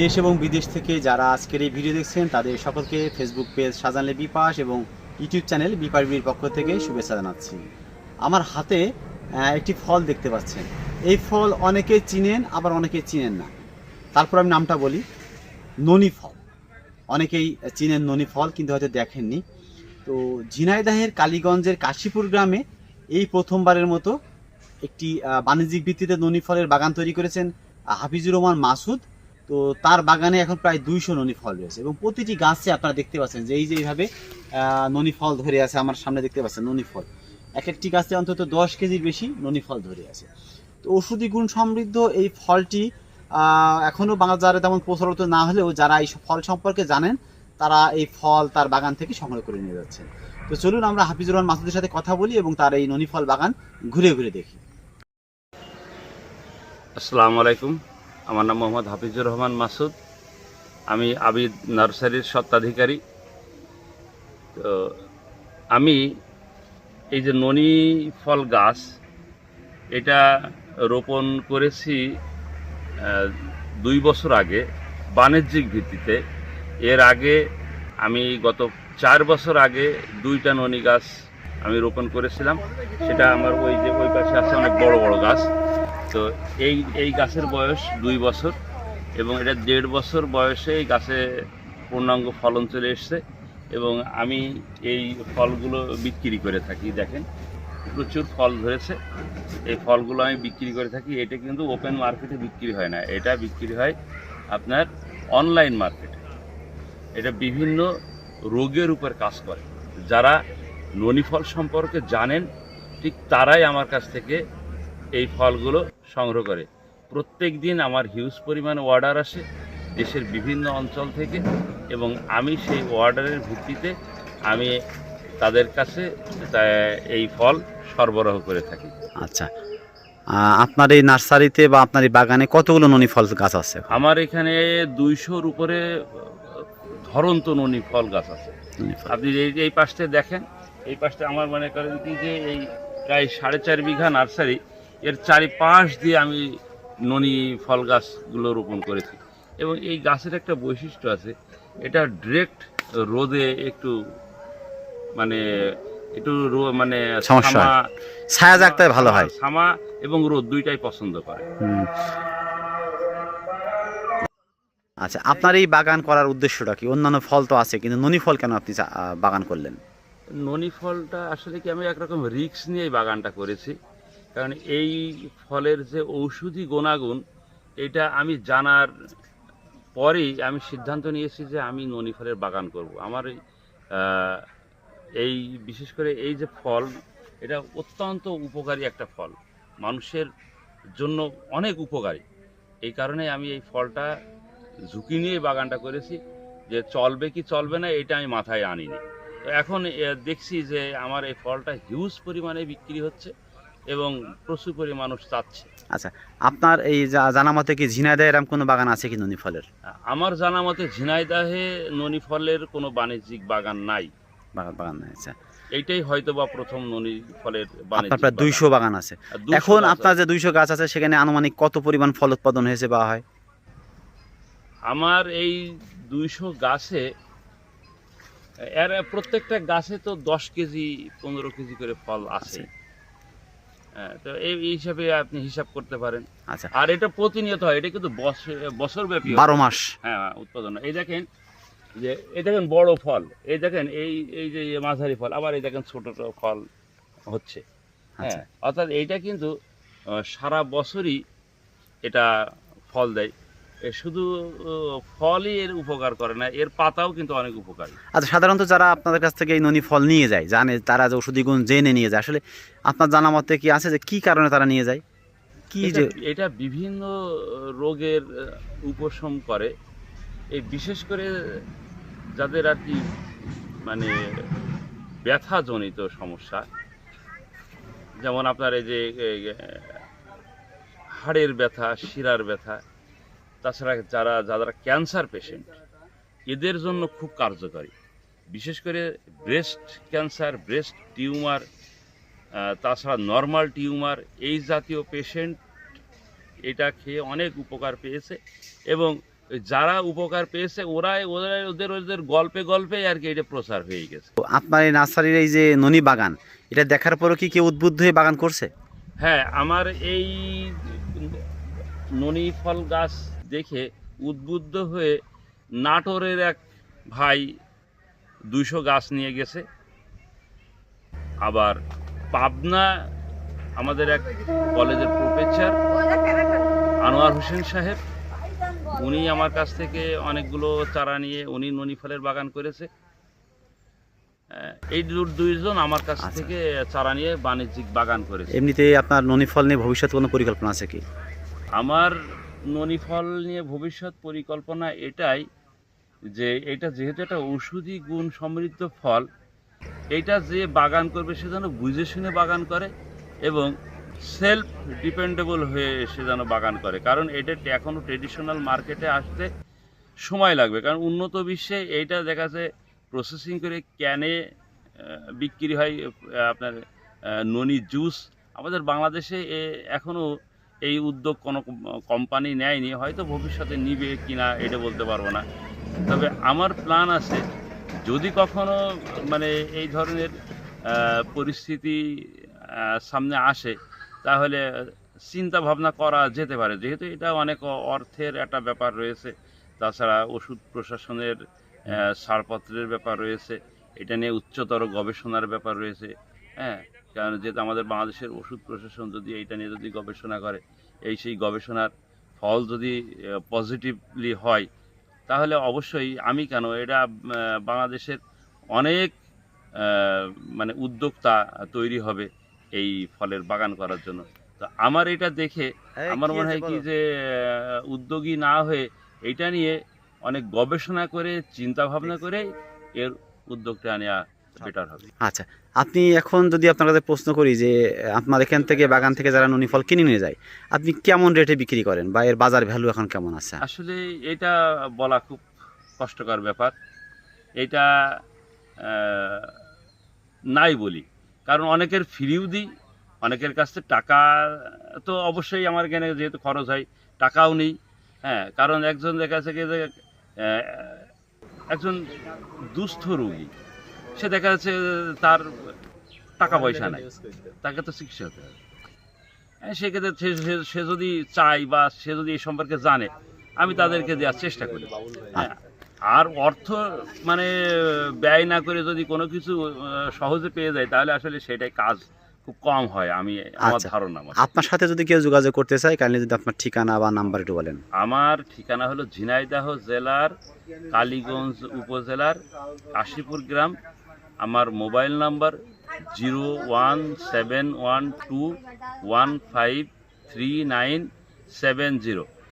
দেশ এবং বিদেশ থেকে যারা আজকের এই ভিডিও দেখছেন, তাদের সকলকে ফেসবুক পেজ সাজানলে বিপাস এবং ইউটিউব চ্যানেল বিপারবির পক্ষ থেকে শুভেচ্ছা জানাচ্ছি। আমার হাতে একটি ফল দেখতে পাচ্ছেন। এই ফল অনেকে চিনেন, আবার অনেকে চিনেন না। তারপর আমি নামটা বলি। ননি ফল। অনেকেই চিনেন ননি ফল, কিন্তু হয়তো দেখেননি। তো ঝিনাইদাহের কালীগঞ্জের কাশীপুর গ্রামে এই প্রথমবারের মতো একটি বাণিজ্যিক ভিত্তিতে ননি ফলের বাগান তৈরি করেছেন হাফিজুর রহমান মাসুদ। তো তার বাগানে এখন প্রায় দুইশো ননি ফল রয়েছে এবং প্রতিটি গাছে আপনারা দেখতে পাচ্ছেন যে এই যে এইভাবে ফল ধরে আছে আমার সামনে দেখতে পাচ্ছেন, ননি ফল। এক একটি গাছে অন্তত দশ কেজির বেশি ননি ফল ধরে আছে। তো ওষুধি গুণ সমৃদ্ধ এই ফলটি এখনও এখনও বাজারে তেমন প্রচলিত না হলেও যারা এই ফল সম্পর্কে জানেন, তারা এই ফল তার বাগান থেকে সংগ্রহ করে নিয়ে যাচ্ছেন। তো চলুন আমরা হাফিজুর রহমান মাসুদের সাথে কথা বলি এবং তার এই ননি ফল বাগান ঘুরে ঘুরে দেখি। আসসালামু আলাইকুম। আমার নাম মোহাম্মদ হাফিজুর রহমান মাসুদ। আমি আবিদ নার্সারির স্বত্বাধিকারী। তো আমি এই যে ননি ফল গাছ, এটা রোপণ করেছি দুই বছর আগে বাণিজ্যিক ভিত্তিতে। এর আগে আমি গত চার বছর আগে দুইটা ননি গাছ আমি রোপণ করেছিলাম। সেটা আমার ওই যে ওই পাশে আছে অনেক বড় বড় গাছ। তো এই এই গাছের বয়স দুই বছর এবং এটা দেড় বছর বয়সে এই গাছে পূর্ণাঙ্গ ফলন চলে এসছে এবং আমি এই ফলগুলো বিক্রি করে থাকি, দেখেন। প্রচুর ফল ধরেছে। এই ফলগুলো আমি বিক্রি করে থাকি। এটা কিন্তু ওপেন মার্কেটে বিক্রি হয় না। এটা বিক্রি হয় আপনার অনলাইন মার্কেটে এটা বিভিন্ন রোগের উপর কাজ করে। যারা ননি ফল সম্পর্কে জানেন, ঠিক তারাই আমার কাছ থেকে এই ফলগুলো সংগ্রহ করে। প্রত্যেক দিন আমার হিউজ পরিমাণ অর্ডার আসে দেশের বিভিন্ন অঞ্চল থেকে এবং আমি সেই অর্ডারের ভিত্তিতে আমি তাদের কাছে এই ফল সরবরাহ করে থাকি। আচ্ছা। আপনার এই নার্সারিতে বা আপনার এই বাগানে কতগুলো ননি ফল গাছ আছে? আমার এখানে দুইশোর উপরে ধরন্ত ননি ফল গাছ আছে। আপনি এই এই পাশটা দেখেন এই পাশটা আমার মনে করেন কি যে এই প্রায় সাড়ে চার বিঘা নার্সারি এর চারিপাশ দিয়ে আমি ননি ফল গাছগুলো রোপণ করেছি। এবং এই গাছের একটা বৈশিষ্ট্য আছে এটা ডিরেক্ট রোদে একটু মানে একটু মানে সমস্যা ছায়া জাগতে ভালো হয়। সামা এবং রোদ দুইটাই পছন্দ করে। আচ্ছা আপনার এই বাগান করার উদ্দেশ্যটা কি? অন্যান্য ফল তো আছে কিন্তু ননি ফল কেন আপনি বাগান করলেন? ননি ফলটা আসলে কি আমি একরকম রিক্স নিয়ে এই বাগানটা করেছি। কারণ এই ফলের যে ঔষধি গুণাগুণ এটা আমি জানার পরেই আমি সিদ্ধান্ত নিয়েছি যে আমি ননি ফলের বাগান করব। আমার এই, বিশেষ করে এই যে ফল এটা অত্যন্ত উপকারী একটা ফল। মানুষের জন্য অনেক উপকারী। এই কারণে আমি এই ফলটা ঝুঁকি নিয়ে বাগানটা করেছি যে চলবে কি চলবে না এটা আমি মাথায় আনিনি। তো এখন দেখছি যে আমার এই ফলটা হিউজ পরিমাণে বিক্রি হচ্ছে। এবং প্রচুর পরিমাণ মানুষ চাচ্ছে। আচ্ছা আপনার এই জানা মতে কি ঝিনাইদহ এরকম কোনো বাগান আছে কি ননি ফলের আমার জানা মতে ঝিনাইদাহে ননি ফলের কোনো বাণিজ্যিক বাগান নাই। বাগান বাগান নাই, আচ্ছা। এইটাই হয়তো বা প্রথম ননি ফলের আপনার প্রায় দুইশো বাগান আছে। এখন আপনার যে দুইশো গাছ আছে সেখানে আনুমানিক কত পরিমাণ ফল উৎপাদন হয়েছে বা হয়? আমার এই দুইশো গাছে এর প্রত্যেকটা গাছে তো দশ কেজি পনেরো কেজি করে ফল আছে। হ্যাঁ, তো এই হিসাবে আপনি হিসাব করতে পারেন। আচ্ছা। আর এটা প্রতিনিয়ত হয় এটা কিন্তু বছর বছর ব্যাপী বারো মাস। হ্যাঁ উৎপাদন এই দেখেন যে এই দেখেন বড় ফল। এই দেখেন এই এই যে ইয়ে মাঝারি ফল আবার এই দেখেন ছোট ছোট ফল হচ্ছে। আচ্ছা। হ্যাঁ অর্থাৎ এইটা কিন্তু সারা বছরই এটা ফল দেয়। শুধু ফলই এর উপকার করে না এর পাতাও কিন্তু অনেক উপকারী। আচ্ছা সাধারণত যারা আপনাদের কাছ থেকে এই ননি ফল নিয়ে যায় জানে তারা যে ওষুধি গুণ জেনে নিয়ে যায় আসলে আপনার জানা মতে কি আছে যে কি কারণে তারা নিয়ে যায়? কি যে এটা বিভিন্ন রোগের উপশম করে। এই বিশেষ করে যাদের আর কি মানে ব্যথাজনিত সমস্যা যেমন আপনার এই যে হাড়ের ব্যথা শিরার ব্যথা তাছাড়া যারা যারা ক্যান্সার পেশেন্ট এদের জন্য খুব কার্যকরী। বিশেষ করে ব্রেস্ট ক্যান্সার ব্রেস্ট টিউমার তাছাড়া নর্মাল টিউমার এই জাতীয় পেশেন্ট এটা খেয়ে অনেক উপকার পেয়েছে এবং যারা উপকার পেয়েছে ওরাই ওরাই ওদের ওদের গল্পে গল্পে আর কি এটা প্রচার হয়ে গেছে। আপনার এই নার্সারির এই যে ননি বাগান এটা দেখার পরও কি কেউ উদ্বুদ্ধ হয়ে বাগান করছে? হ্যাঁ আমার এই ননি ফল গাছ দেখে উদ্বুদ্ধ হয়ে নাটোরের এক ভাই দুইশো গাছ নিয়ে গেছে। আবার পাবনা আমাদের এক কলেজের প্রফেসর আনোয়ার হোসেন সাহেব উনি আমার কাছ থেকে অনেকগুলো চারা নিয়ে উনি ননি ফলের বাগান করেছে। এই দুইজন আমার কাছ আচ্ছা। থেকে চারা নিয়ে বাণিজ্যিক বাগান করেছে। এমনিতে আপনার ননি ফল নিয়ে ভবিষ্যৎ কোনো পরিকল্পনা আছে কি? আমার ননি ফল নিয়ে ভবিষ্যৎ পরিকল্পনা এটাই যে এটা যেহেতু একটা ঔষধি গুণ সমৃদ্ধ ফল, এটা যে বাগান করবে সে যেন বুঝে শুনে বাগান করে এবং সেলফ ডিপেন্ডেবল হয়ে সে যেন বাগান করে। কারণ এটা এখনও ট্রেডিশনাল মার্কেটে আসতে সময় লাগবে। কারণ উন্নত বিশ্বে এইটা দেখা যায় প্রসেসিং করে ক্যানে বিক্রি হয় আপনার ননি জুস আমাদের বাংলাদেশে এখনও এই উদ্যোগ কোনো কোম্পানি নেয়নি, হয়তো ভবিষ্যতে নিবে কিনা এটা বলতে পারব না। তবে আমার প্ল্যান আছে, যদি কখনো মানে এই ধরনের পরিস্থিতি সামনে আসে, তাহলে চিন্তা ভাবনা করা যেতে পারে। যেহেতু এটা অনেক অর্থের একটা ব্যাপার রয়েছে, তাছাড়া ওষুধ প্রশাসনের ছাড়পত্রের ব্যাপার রয়েছে, এটা নিয়ে উচ্চতর গবেষণার ব্যাপার রয়েছে হ্যাঁ কারণ যেহেতু আমাদের বাংলাদেশের ওষুধ প্রশাসন যদি এইটা নিয়ে যদি গবেষণা করে এই সেই গবেষণার ফল যদি পজিটিভলি হয় তাহলে অবশ্যই আমি কেন এটা বাংলাদেশের অনেক মানে উদ্যোক্তা তৈরি হবে এই ফলের বাগান করার জন্য। তো আমার এটা দেখে আমার মনে হয় কি যে উদ্যোগী না হয়ে এটা নিয়ে অনেক গবেষণা করে চিন্তা ভাবনা করে এর উদ্যোগটা নেওয়া বেটার হবে। আচ্ছা আপনি এখন যদি আপনার কাছে প্রশ্ন করি যে আপনার এখান থেকে বাগান থেকে যারা ননি ফল কিনে নিয়ে যায় আপনি কেমন রেটে বিক্রি করেন? বা এর বাজার ভ্যালু এখন কেমন আছে? আসলে এটা বলা খুব কষ্টকর ব্যাপার। এটা নাই বলি। কারণ অনেকের ফ্রিও দিই অনেকের কাছ থেকে টাকা তো অবশ্যই আমার এখানে যেহেতু খরচ হয় টাকাও নেই। হ্যাঁ কারণ একজন দেখা যাচ্ছে যে একজন দুস্থ রোগী। সে দেখা যাচ্ছে তার টাকা পয়সা নাই। তাকে তো চিকিৎসা হতে হবে। সেক্ষেত্রে সে যদি চায় বা সে যদি এই সম্পর্কে জানে আমি তাদেরকে দেওয়ার চেষ্টা করি। হ্যাঁ, আর অর্থ মানে ব্যয় না করে যদি কোনো কিছু সহজে পেয়ে যায় তাহলে আসলে সেটাই কাজ খুব কম হয়। আমি আমার আচ্ছা। ধারণা আপনার সাথে যদি কেউ যোগাযোগ করতে চায় কাইন্ডলি যদি আপনার ঠিকানা বা নাম্বার একটু বলেন। আমার ঠিকানা হলো ঝিনাইদাহ জেলার কালীগঞ্জ উপজেলার কাশীপুর গ্রাম আমার mobile number zero one seven one two one five three nine seven zero.